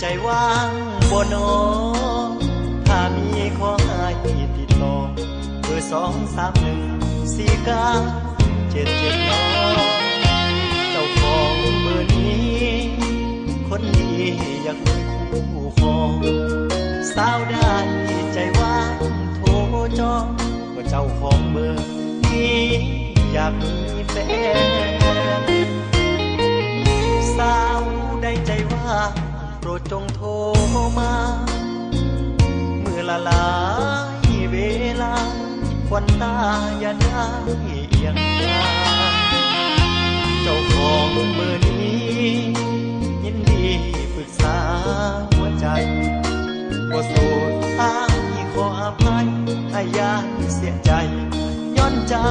ใจว่างบ่นอถ้ามีขอให้ติดต่อเบอร์สองสามหนึ่งสี่เก้าเจ็ดเจ็ดนอเจ้าของเบอร์นี้ คนดีอยากมีคู่ครองสาวได้ใจว่างโทรจองว่าเจ้าของเบอร์นี้อยากมีแฟน จงโทรมา เมื่อละลายเวลาควันตาอย่าได้เอียงกาเจ้าของเบอร์นี้ ยินดีปรึกษาหัวใจว่าโสดอายขออภัยอายาเสียใจ ย้อนเจ้า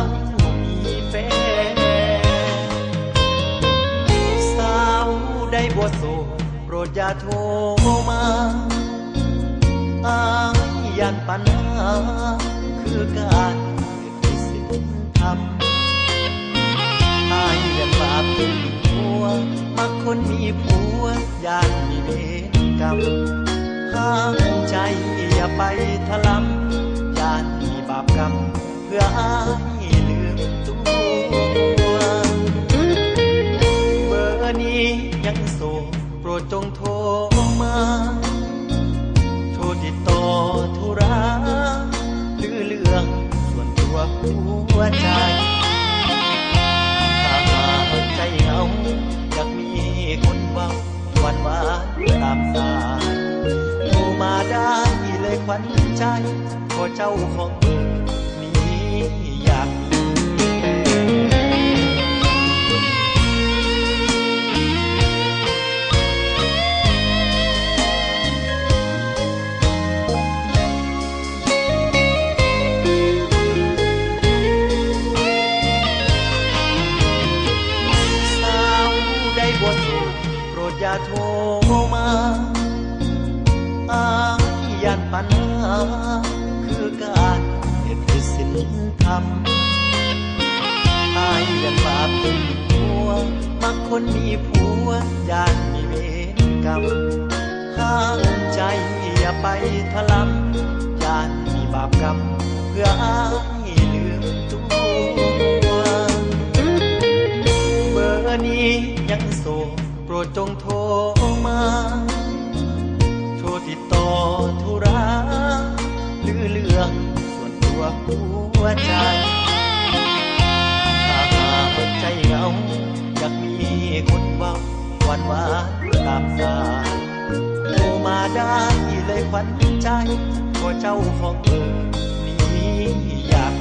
ดอย่าโทรมาอายยันปัญหา คือการที่สินทำอายยันบาปเป็นผัวมักคนมีผัวยานมีเวรกรรมห้ามใจอย่าไปทะลำยานมีบาปกรรมเพื่ออาย หัวใจถ้าหากใจเหงาอยากมีคนเบาหวานหวานตามสายโทรมาได้เลยขวัญใจขอเจ้าของ อย่าโทรมาอายยันปัญหา คือการเหตุผิดศีลธรรมอายยันบาปเป็นผัว มักคนมีผัวยานมีเวรกรรมห้ามใจอย่าไปทะลำยานมีบาปกรรม เพื่ออายลืมตัวเบอร์นี้ยังโสด ปรดจงโทรมา โทรติดต่อธุระหรือเรื่องส่วนตัวหัวใจถ้าหากใจเหงาอยากมีคนเบาหวานหวานตามสายโทรมาได้เลยขวัญใจขอเจ้าของเบอนี้อยาก